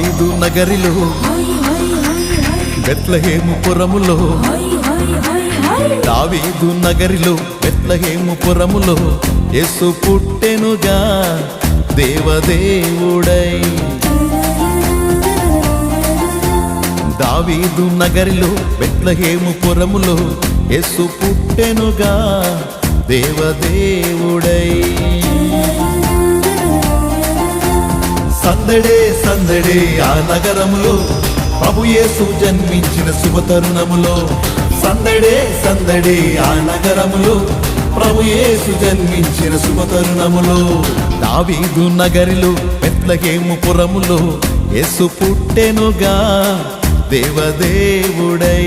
దావీదు నగరిలో బెత్లహేము పురములో దావీదు నగరిలో బెత్లహేము పురములో యేసు పుట్టెనుగా దేవదేవుడై. దావీదు నగరిలో బెత్లహేము పురములో యేసు పుట్టెనుగా దేవదేవుడై. సందడే సందడే ఆ నగరములో ప్రభు యేసు జన్మించిన శుభతరుణములో. సందడే సందడే ఆ నగరములో ప్రభు యేసు జన్మించిన శుభతరుణములో. దావీదు నగరిలో పెద్దగేము పురములో యేసు పుట్టెనుగా దేవదేవుడై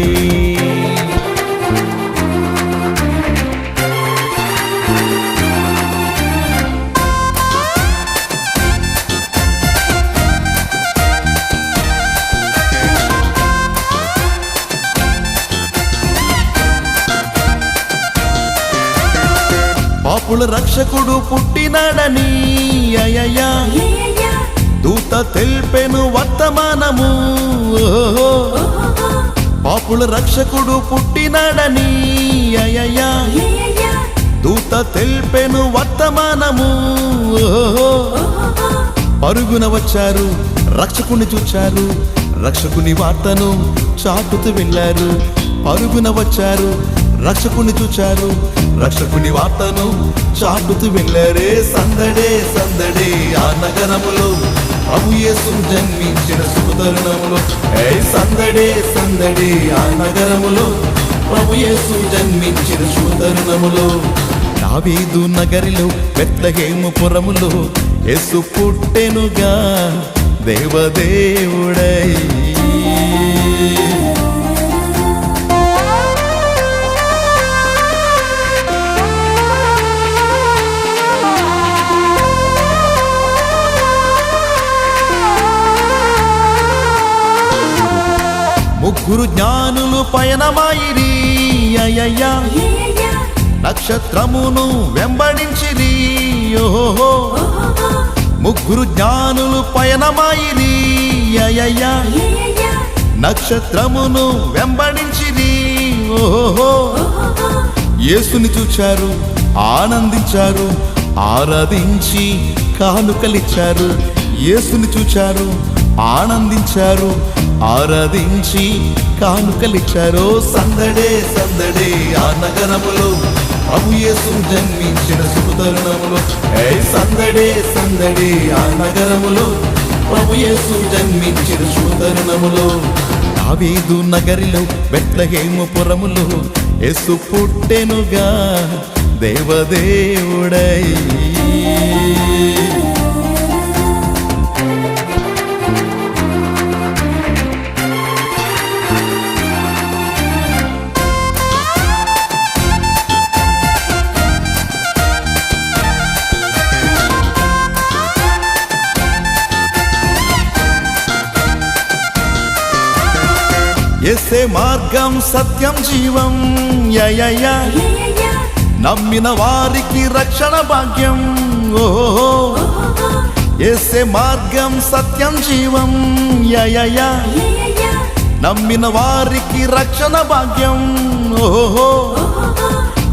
పాపుల రక్షకుడు పుట్టినాడని. అయ్యయ్యా. దూత తెల్పెను వర్తమానము. పాపుల రక్షకుడు పుట్టినాడని. అయ్యయ్యా. దూత తెల్పెను వర్తమానము. పరుగున వచ్చారు రక్షకుని చూచారు రక్షకుని వార్తను చాటుతూ వెళ్ళారు పరుగున వచ్చారు రక్షకుని చూచారు రక్షకుని వార్తను చాటుతూ వెళ్ళారే సందడే సందడే ఆ నగరములో. అభుయేసు జన్మించిన సుతరుణములో ఏ సందడే సందడే ఆ నగరములో. ప్రభు జన్మించిన సుతరుణములో దావీదు నగరిలో బెత్లహేము పురములో ఎసు పుట్టెనుగా దేవదేవుడై. జ్ఞానులు పయనమాయిరి అయ్యయ్యా. నక్షత్రమును వెంబడించిరి ఓహో ముగ్గురు జ్ఞానులు పయనమాయిరి అయ్యయ్యా. నక్షత్రమును వెంబడించిరి ఓహో యేసుని చూచారు ఆనందించారు ఆరాధించి కానుకలిచ్చారు. యేసుని చూచారు ఆనందించారు ఆరాధించి కానుకలిచ్చారు. సందడే సందడే ఆ నగరములో అభుయేసు జన్మించిన సుతరుణములో ఏ సందడే సందడే ఆ నగరములో ప్రభు జన్మించిన సుతరుణములో దావీదు నగరిలో బెత్లహేము పురములో యేసు పుట్టెనుగా దేవదేవుడై. ఎసే మార్గం సత్యం జీవం. యయయా. నమ్మిన వారికి రక్షణ భాగ్యం. ఓహో ఎసే మార్గం సత్యం జీవం. యయయా. నమ్మిన వారికి రక్షణ భాగ్యం. ఓహో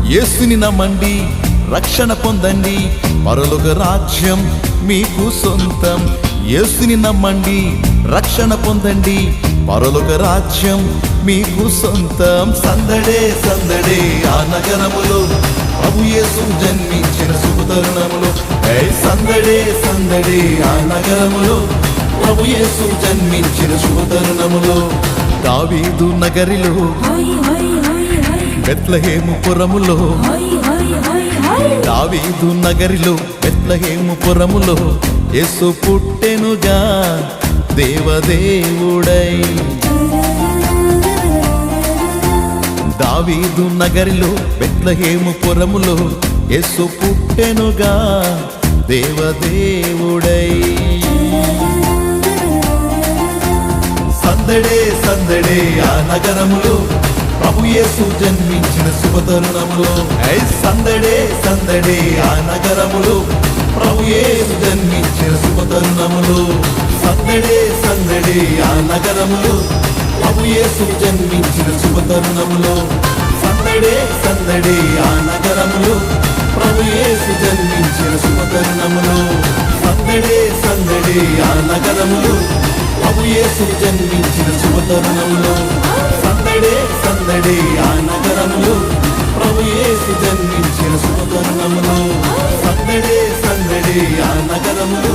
యేసుని నమ్మండి రక్షణ పొందండి. పరలోక రాజ్యం మీకు సొంతం. యేసుని నమ్మండి రక్షణ పొందండి. పరలోక రాజ్యం మీకు సొంతం. సందడే సందడే ఆ నగరములో ప్రభు యేసు జన్మించిన శుభతరుణములో ఏ సందడే సందడే ఆ నగరములో ప్రభు యేసు జన్మించిన శుభతరుణములో దావీదు నగరిలో బెత్లహేము పురములో. దావీదు నగరిలో బెత్లహేము పురములో యేసు పుట్టెనుగా దేవదేవుడై. దావీదు నగరిలో బెత్లహేము పురములో ఎస్సు పుట్టెనుగా దేవదేవుడై. సందడే సందడే ఆ నగరములో ప్రభు యేసు జన్మించిన శుభతరుణములో. సందడే సందడే ఆ నగరములో ప్రభు యేసు జన్మించిన శుభతరుణములో. సందడే సందడే ఆ నగరములో ప్రభు యేసు జన్మించిన శుభతరుణములో సందడే సందడే ఆ నగరములో ప్రభు యేసు జన్మించిన శుభతరుణములో సందడే సందడే ఆ నగరములో ప్రభు యేసు జన్మించిన శుభతరుణములో సందడే సందడే ఆ నగరములో ప్రభు యేసు జన్మించిన శుభతరుణములో సందడే సందడే ఆ నగరములో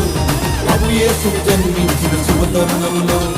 ప్రభు జన్మించిన శుభతరుణంలో.